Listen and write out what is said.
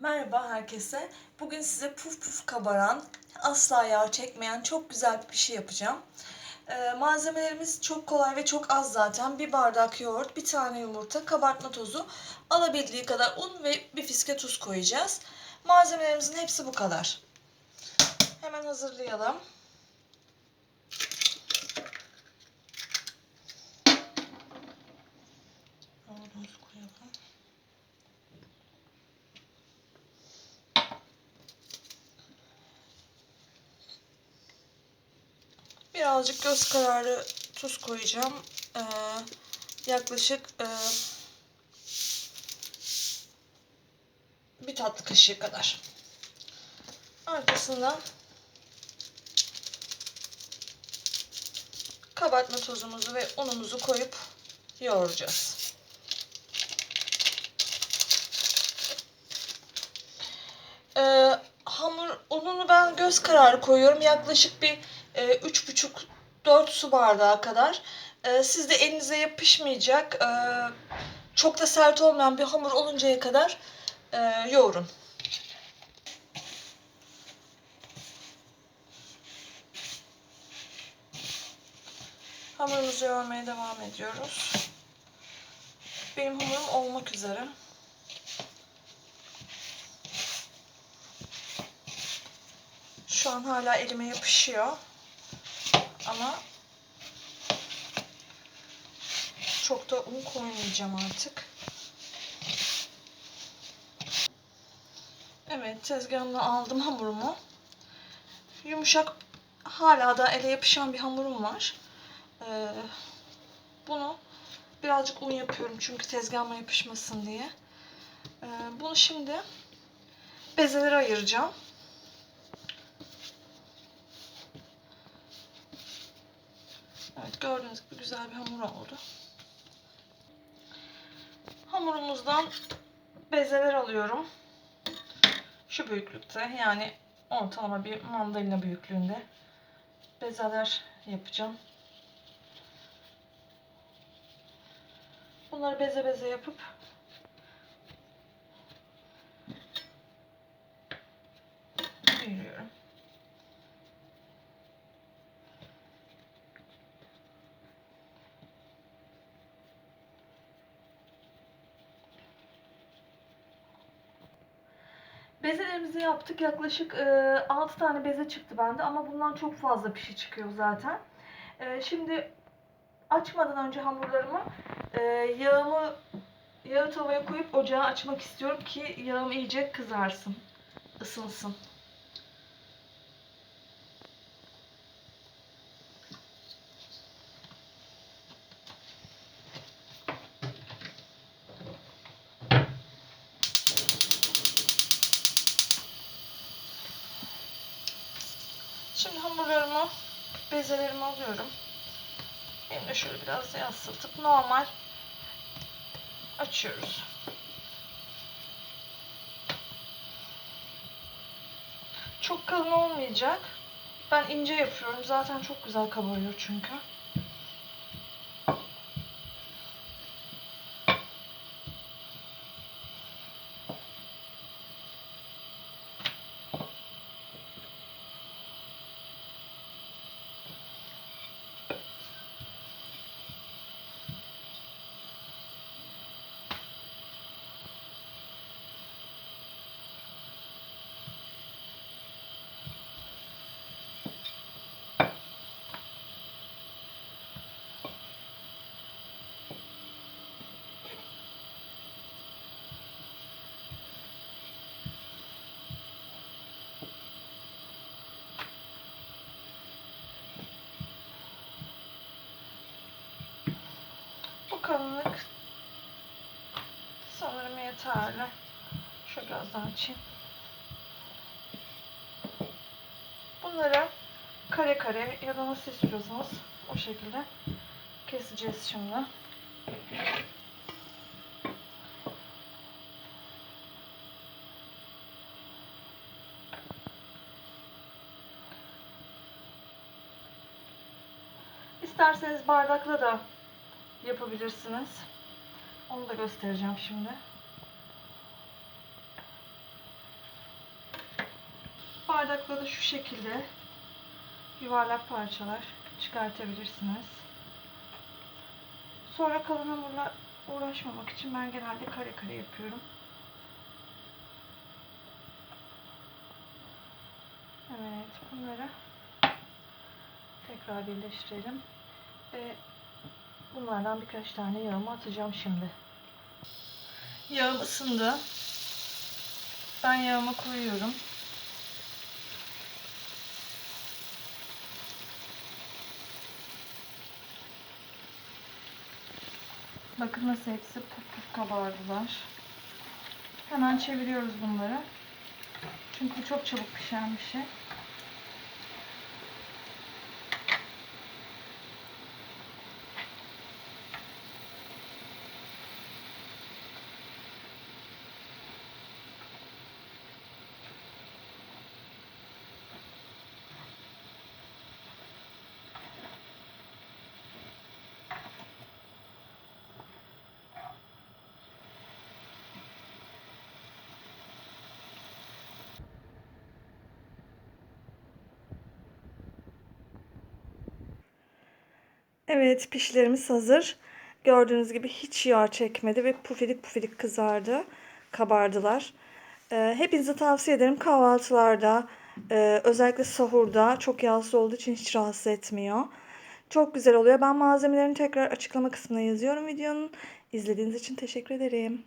Merhaba herkese. Bugün size puf puf kabaran, asla yağ çekmeyen çok güzel bir pişi yapacağım. Ee, malzemelerimiz çok kolay ve çok az zaten. Bir bardak yoğurt, bir tane yumurta, kabartma tozu, alabildiği kadar un ve bir fiske tuz koyacağız. Malzemelerimizin hepsi bu kadar. Hemen hazırlayalım. Yoğurdumuzu koyalım. Birazcık göz kararı tuz koyacağım. Ee, yaklaşık e, bir tatlı kaşığı kadar. Arkasından kabartma tozumuzu ve unumuzu koyup yoğuracağız. Ee, hamur ununu ben göz kararı koyuyorum. Yaklaşık bir e, üç buçuk 4 su bardağı kadar. E, siz de elinize yapışmayacak, e, çok da sert olmayan bir hamur oluncaya kadar yoğurun. Hamurumuzu yoğurmaya devam ediyoruz. Benim hamurum olmak üzere. Şu an hala elime yapışıyor. Ama çok da un koymayacağım artık. Evet tezgahımdan aldım hamurumu. Yumuşak hala da ele yapışan bir hamurum var. Ee, bunu birazcık un yapıyorum çünkü tezgahıma yapışmasın diye. Ee, bunu şimdi bezelere ayıracağım. Evet gördüğünüz gibi güzel bir hamur oldu. Hamurumuzdan bezeler alıyorum. Şu büyüklükte yani ortalama bir mandalina büyüklüğünde bezeler yapacağım. Bunları beze beze yapıp Bezelerimizi yaptık. Yaklaşık e, 6 tane beze çıktı bende ama bundan çok fazla pişi çıkıyor zaten. E, şimdi açmadan önce hamurlarımı e, yağımı yağı tavaya koyup ocağı açmak istiyorum ki yağım iyice kızarsın, ısınsın. Şimdi hamurlarımı, bezelerimi alıyorum. Elimle şöyle biraz yansıtıp normal açıyoruz. Çok kalın olmayacak. Ben ince yapıyorum. Zaten çok güzel kabarıyor çünkü. Kalınlık sanırım yeterli. Şöyle biraz daha açayım. Bunları kare kare ya da nasıl istiyorsanız o şekilde keseceğiz şimdi. İsterseniz bardakla da yapabilirsiniz. Onu da göstereceğim şimdi. bardakla da şu şekilde yuvarlak parçalar çıkartabilirsiniz. Sonra kalan hamurla uğraşmamak için ben genelde kare kare yapıyorum. Evet, bunları tekrar birleştirelim. Ve bunlardan birkaç tane yağımı atacağım şimdi. Yağım ısındı. Ben yağıma koyuyorum. Bakın nasıl hepsi puf puf kabardılar. Hemen çeviriyoruz bunları. Çünkü çok çabuk pişen bir şey. Evet pişlerimiz hazır. Gördüğünüz gibi hiç yağ çekmedi ve pufidik pufidik kızardı. Kabardılar. Ee, hepinize tavsiye ederim kahvaltılarda e, özellikle sahurda çok yağsız olduğu için hiç rahatsız etmiyor. Çok güzel oluyor. Ben malzemelerini tekrar açıklama kısmına yazıyorum videonun. İzlediğiniz için teşekkür ederim.